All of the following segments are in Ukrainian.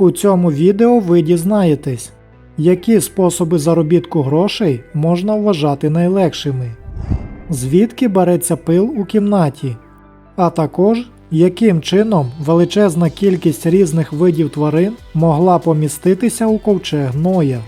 У цьому відео ви дізнаєтесь, які способи заробітку грошей можна вважати найлегшими, звідки береться пил у кімнаті, а також яким чином величезна кількість різних видів тварин могла поміститися у ковчег Ноя.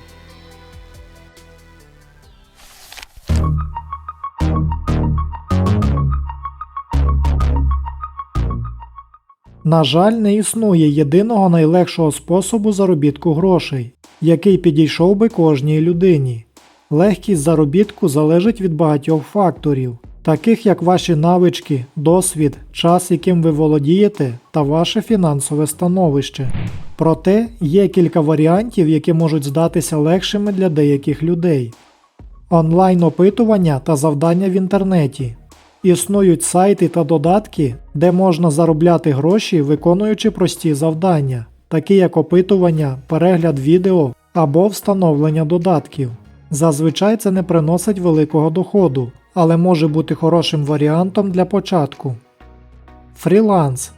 На жаль, не існує єдиного найлегшого способу заробітку грошей, який підійшов би кожній людині. Легкість заробітку залежить від багатьох факторів, таких як ваші навички, досвід, час, яким ви володієте, та ваше фінансове становище. Проте є кілька варіантів, які можуть здатися легшими для деяких людей. Онлайн-опитування та завдання в інтернеті. Існують сайти та додатки, де можна заробляти гроші, виконуючи прості завдання, такі як опитування, перегляд відео або встановлення додатків. Зазвичай це не приносить великого доходу, але може бути хорошим варіантом для початку. Фріланс.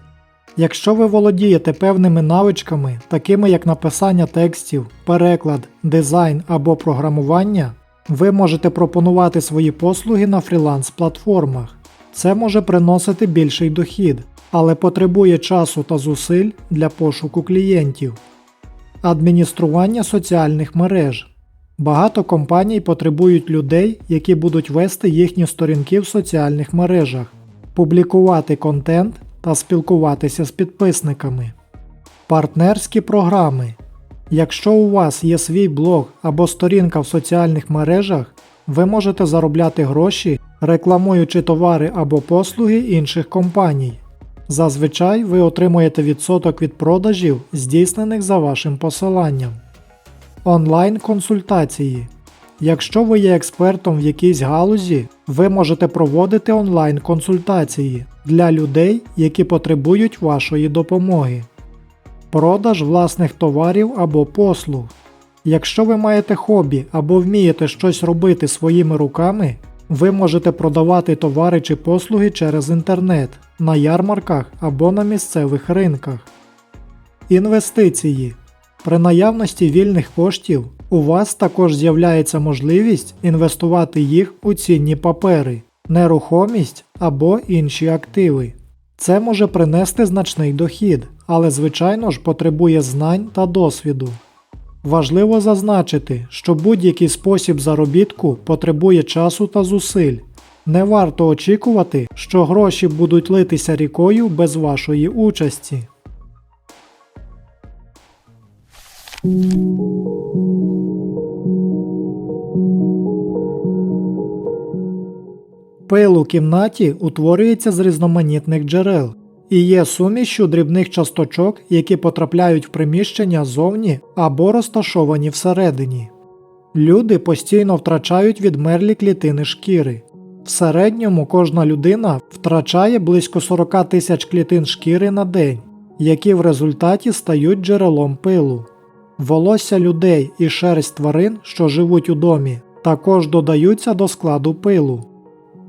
Якщо ви володієте певними навичками, такими як написання текстів, переклад, дизайн або програмування, ви можете пропонувати свої послуги на фріланс-платформах. Це може приносити більший дохід, але потребує часу та зусиль для пошуку клієнтів. Адміністрування соціальних мереж. Багато компаній потребують людей, які будуть вести їхні сторінки в соціальних мережах, публікувати контент та спілкуватися з підписниками. Партнерські програми. Якщо у вас є свій блог або сторінка в соціальних мережах, ви можете заробляти гроші, рекламуючи товари або послуги інших компаній. Зазвичай ви отримуєте відсоток від продажів, здійснених за вашим посиланням. Онлайн-консультації. Якщо ви є експертом в якійсь галузі, ви можете проводити онлайн-консультації для людей, які потребують вашої допомоги. Продаж власних товарів або послуг. Якщо ви маєте хобі або вмієте щось робити своїми руками, ви можете продавати товари чи послуги через інтернет, на ярмарках або на місцевих ринках. Інвестиції. При наявності вільних коштів у вас також з'являється можливість інвестувати їх у цінні папери, нерухомість або інші активи. Це може принести значний дохід, але звичайно ж потребує знань та досвіду. Важливо зазначити, що будь-який спосіб заробітку потребує часу та зусиль. Не варто очікувати, що гроші будуть литися рікою без вашої участі. Пил у кімнаті утворюється з різноманітних джерел і є сумішчю дрібних часточок, які потрапляють в приміщення зовні або розташовані всередині. Люди постійно втрачають відмерлі клітини шкіри. В середньому кожна людина втрачає близько 40 тисяч клітин шкіри на день, які в результаті стають джерелом пилу. Волосся людей і шерсть тварин, що живуть у домі, також додаються до складу пилу.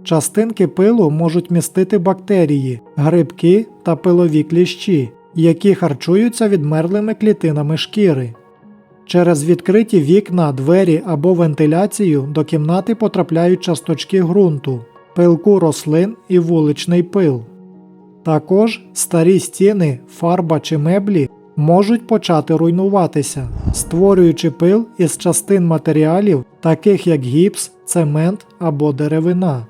Частинки пилу можуть містити бактерії, грибки та пилові кліщі, які харчуються відмерлими клітинами шкіри. Через відкриті вікна, двері або вентиляцію до кімнати потрапляють часточки ґрунту, пилку рослин і вуличний пил. Також старі стіни, фарба чи меблі можуть почати руйнуватися, створюючи пил із частин матеріалів, таких як гіпс, цемент або деревина.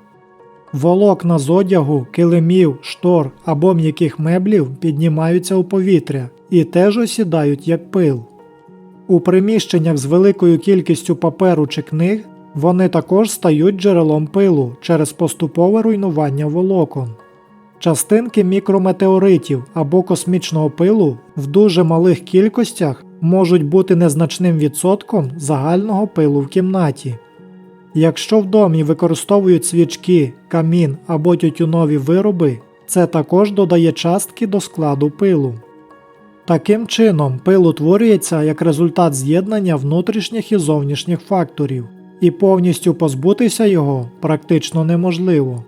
Волокна з одягу, килимів, штор або м'яких меблів піднімаються у повітря і теж осідають як пил. У приміщеннях з великою кількістю паперу чи книг вони також стають джерелом пилу через поступове руйнування волокон. Частинки мікрометеоритів або космічного пилу в дуже малих кількостях можуть бути незначним відсотком загального пилу в кімнаті. Якщо в домі використовують свічки, камін або тютюнові вироби, це також додає частки до складу пилу. Таким чином, пил утворюється як результат з'єднання внутрішніх і зовнішніх факторів, і повністю позбутися його практично неможливо.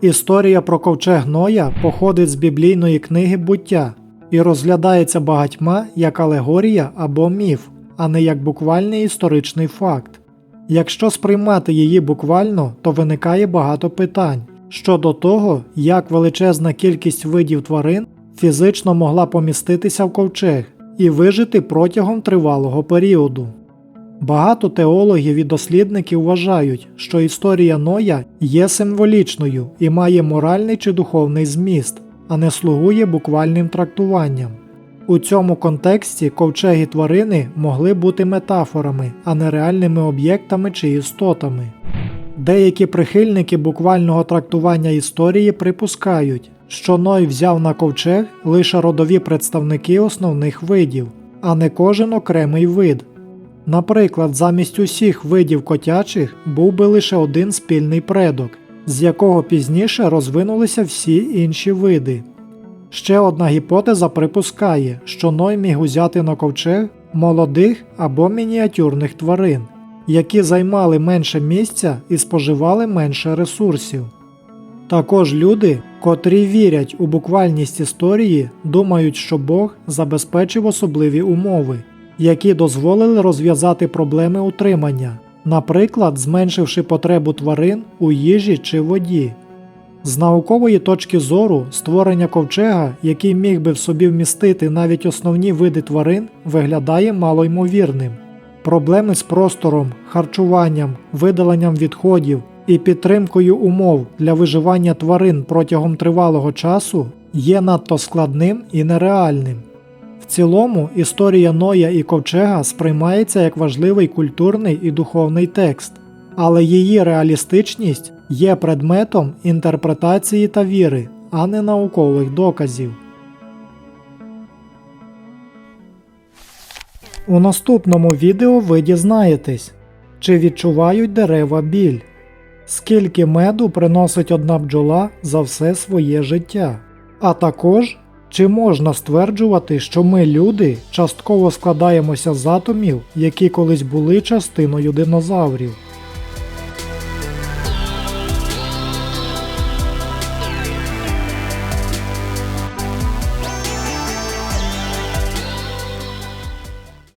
Історія про ковчег Ноя походить з біблійної книги буття і розглядається багатьма як алегорія або міф, а не як буквальний історичний факт. Якщо сприймати її буквально, то виникає багато питань щодо того, як величезна кількість видів тварин фізично могла поміститися в ковчег і вижити протягом тривалого періоду. Багато теологів і дослідників вважають, що історія Ноя є символічною і має моральний чи духовний зміст, а не слугує буквальним трактуванням. У цьому контексті ковчеги тварини могли бути метафорами, а не реальними об'єктами чи істотами. Деякі прихильники буквального трактування історії припускають, що Ной взяв на ковчег лише родові представники основних видів, а не кожен окремий вид. Наприклад, замість усіх видів котячих був би лише один спільний предок, з якого пізніше розвинулися всі інші види. Ще одна гіпотеза припускає, що Ной міг узяти на ковчег молодих або мініатюрних тварин, які займали менше місця і споживали менше ресурсів. Також люди, котрі вірять у буквальність історії, думають, що Бог забезпечив особливі умови, які дозволили розв'язати проблеми утримання, наприклад, зменшивши потребу тварин у їжі чи воді. З наукової точки зору створення ковчега, який міг би в собі вмістити навіть основні види тварин, виглядає малоймовірним. Проблеми з простором, харчуванням, видаленням відходів і підтримкою умов для виживання тварин протягом тривалого часу є надто складним і нереальним. Цілому історія Ноя і ковчега сприймається як важливий культурний і духовний текст, але її реалістичність є предметом інтерпретації та віри, а не наукових доказів. У наступному відео ви дізнаєтесь, чи відчувають дерева біль, скільки меду приносить одна бджола за все своє життя, а також чи можна стверджувати, що ми, люди, частково складаємося з атомів, які колись були частиною динозаврів.